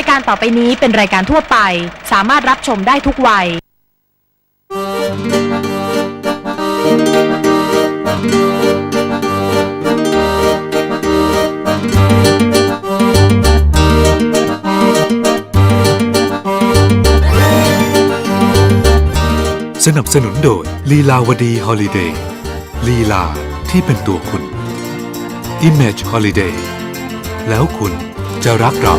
ายการต่อไปนี้เป็นรายการทั่วไป สามารถรับชมได้ทุกวัย สนับสนุนโดยลีลาวดีฮอลิเดย์ลีลาที่เป็นตัวคุณ Image Holiday แล้วคุณจะรักเรา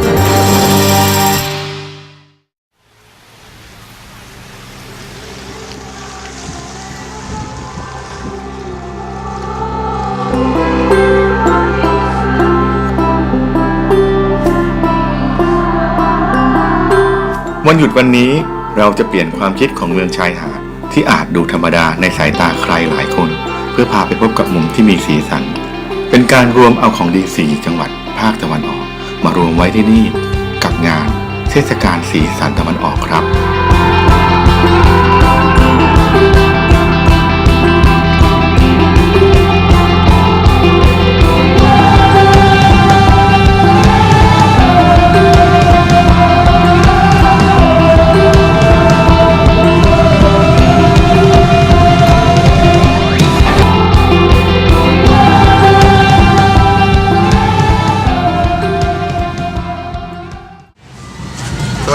วันหยุดวันนี้เราจะเปลี่ยนความคิดของเมืองชายหาดที่อาจดูธรรมดาในสายตาใครหลายคน เพื่อพาไปพบกับมุมที่มีสีสัน เป็นการรวมเอาของดีสีจังหวัดภาคตะวันออก มารวมไว้ที่นี่กับงานเทศกาลสีสันตะวันออกครับ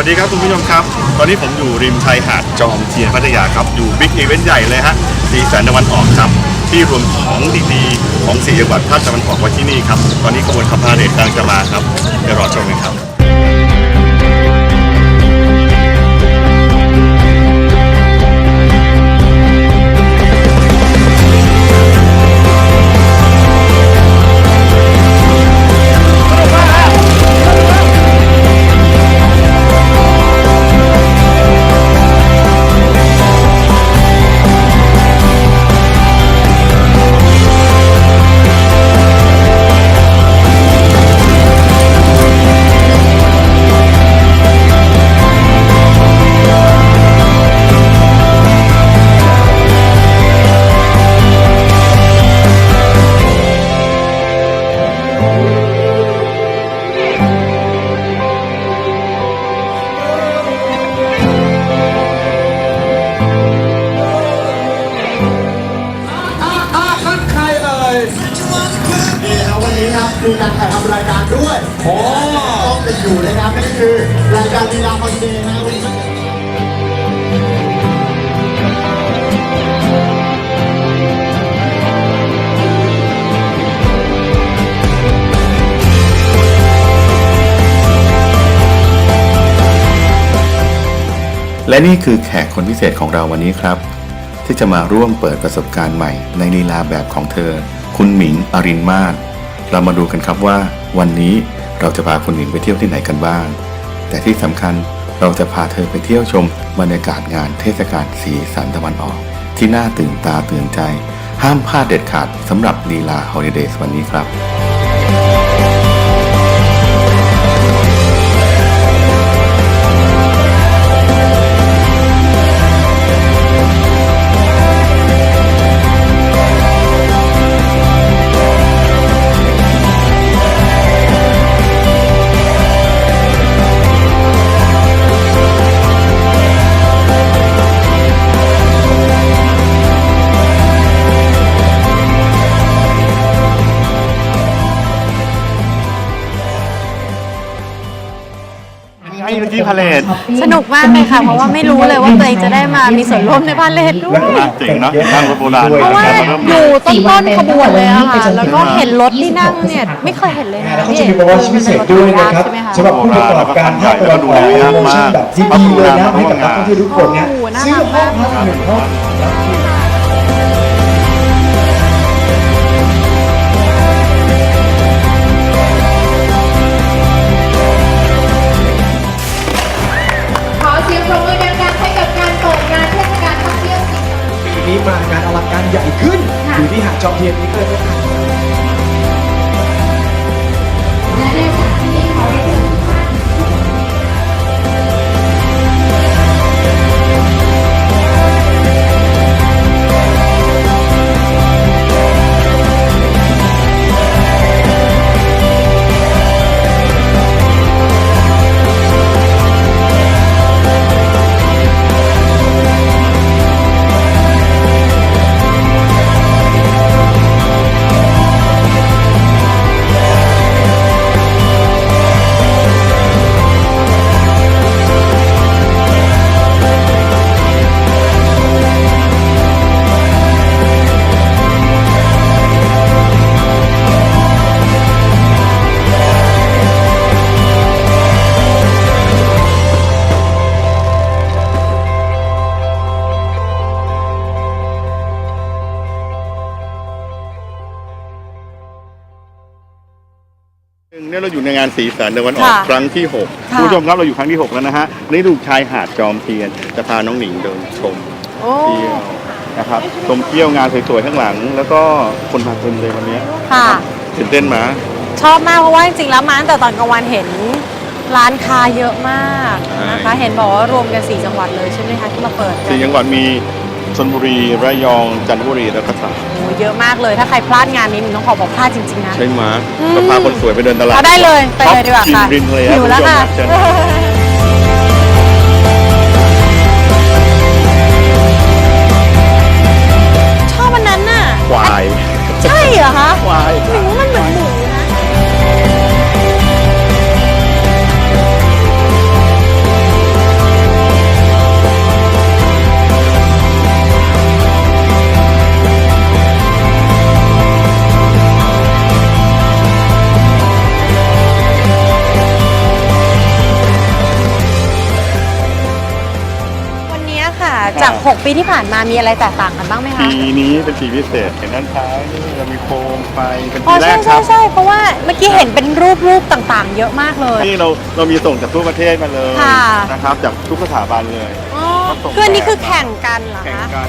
สวัสดีครับคุณผู้ชมครับ ตอนนี้ผมอยู่ริมชายหาดจอมเทียนพัทยาครับ อยู่บิ๊กอีเวนต์ใหญ่เลยฮะสีสันตะวันออกครับ ที่รวมของดีๆของสีจังหวัดภาคตะวันออกไว้ที่นี่ครับ ตอนนี้ขบวนขับพาเหรดกำลังจะมาครับเดี๋ยวรอชมกันครับ มีการถ่ายทำรายการด้วยโอ้ ต้องเป็นอยู่นะครับนั่นก็คือรายการลีลาคอนเดย์นะครับวันนี้ และนี่คือแขกคนพิเศษของเราวันนี้ครับ ที่จะมาร่วมเปิดประสบการณ์ใหม่ในลีลาแบบของเธอ คุณหมิงอรินมาศ เรามาดูกันครับว่า วันนี้เราจะพาคุณหญิงไปเที่ยวที่ไหนกันบ้าง แต่ที่สำคัญเราจะพาเธอไปเที่ยวชมบรรยากาศงานเทศกาลสีสันตะวันออก ที่น่าตื่นตาตื่นใจ ห้ามพลาดเด็ดขาดสำหรับลีลาฮอลิเดย์วันนี้ครับ พาเลท สนุกมากเลยค่ะ เพราะว่าไม่รู้เลยว่าตัวเองจะได้มามีส่วนร่วมในพาเลทด้วย เจ๋งเนาะนั่งรถโบราณเพราะว่าอยู่ต้นต้นๆขบวนเลยอะค่ะ แล้วก็เห็นรถที่นั่งเนี่ยไม่เคยเห็นเลยนะแล้วก็พี่จะเอมีโปรโมชั่นพิเศษด้วยนะครับใช่ไหมคะ สำหรับผู้ประกอบการภาคตะวันออกโปรโมชั่นแบบดีเลยนะให้กับนักท่องเที่ยวทุกคนเนี่ยซื้อห้องพักหนึ่งห้อง อ เราอยู่ในงานสีสันในวันออกค่ะครั้งที่6ค่ะ คุณผู้ชมครับเราอยู่ครั้งที่ 6 แล้วนะฮะนี่ดูชายหาดจอมเทียนจะพาน้องหนิงเดินชมโอ้ เที่ยวนะครับชมเที่ยวงานสวยๆข้างหลัง แล้วก็คนมาเต็มเลยวันนี้ค่ะ ตื่นเต้นไหมชอบมากเพราะว่าจริงๆแล้วมาตั้งแต่ตอนกลางวันเห็นร้านค้าเยอะมากนะคะเห็นบอกว่ารวมกัน 4 จังหวัดเลยใช่ไหมคะที่มาเปิดกัน สี่จังหวัดมี ชนบุรีระยองจันทบุรีแล้วก็ตราดโอ้เยอะมากเลยถ้าใครพลาดงานนี้หนูต้องขอบอกพลาดจริงๆนะ ใช่ไหมอืมเราพาคนสวยไปเดินตลาดเอาได้เลยไปเลยดีกว่าช็อปค่ะกินริมทะเลครับหิวแล้วค่ะ ณผู้ชมรับเชิญ ค่ะจาก6ปีที่ผ่านมามีอะไรแตกต่างกันบ้างไหมคะปีนี้เป็นปีพิเศษเห็นด้านซ้ายนี่เรามีโคมไฟเป็นอ๋ปีอแรใช่กคใช่รับใช่เพราะว่าเมื่อกี้เห็นเป็นรูปรูปต่างๆ เยอะมากเลย นี่เราเรามีส่งจากทั่วประเทศมาเลยค่ะ นะครับจากทุกสถาบันเลย อ๋อครับผมคืออันนี้คือแข่งกันเหรอแข่งคะ กัน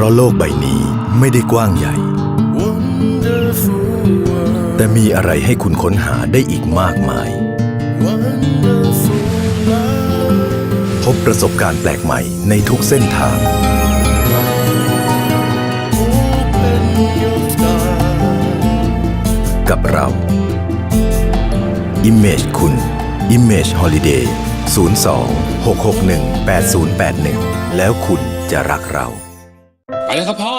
ราะโลกใบนี้ไม่ได้กว้างใหญ่ แต่มีอะไรให้คุณค้นหาได้อีกมากมาย พบประสบการณ์แปลกใหม่ในทุกเส้นทาง กับเรา Image คุณ Image Holiday 02 661 8081 แล้วคุณจะรักเรา ไปแล้วครับพ่อ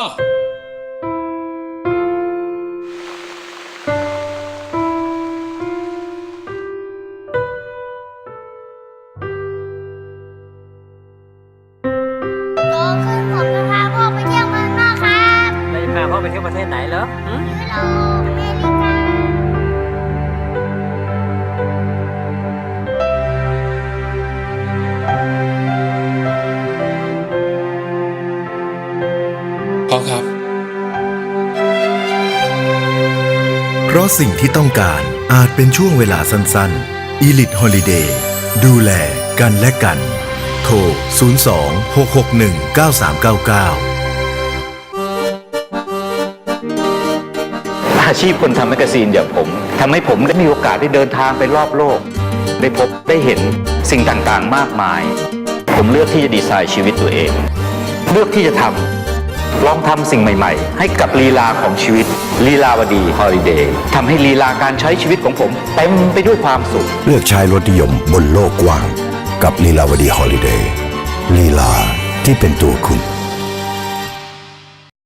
โตขึ้นผมจะพาพ่อไปเที่ยวเมืองนอกครับเราจะพาพ่อไปเที่ยวประเทศไหนเหรอหืมยุโรป พ่อครับ เพราะสิ่งที่ต้องการอาจเป็นช่วงเวลาสั้นๆ Elite Holiday ดูแลกันและกัน โทร 02 661 9399อาชีพคนทำแมกกาซีนอย่างผมทำให้ผมได้มีโอกาสได้เดินทางไปรอบโลก ได้พบได้เห็นสิ่งต่างๆมากมาย ผมเลือกที่จะดีไซน์ชีวิตตัวเอง เลือกที่จะทำ ลองทำสิ่งใหม่ๆ ให้กับลีลาของชีวิตลีลาวดีฮอลิเดย์ทำให้ลีลาการใช้ชีวิตของผมเต็มไปด้วยความสุข เลือกใช้รถนิยมบนโลกกว้าง กับลีลาวดีฮอลิเดย์ลีลาที่เป็นตัวคุณ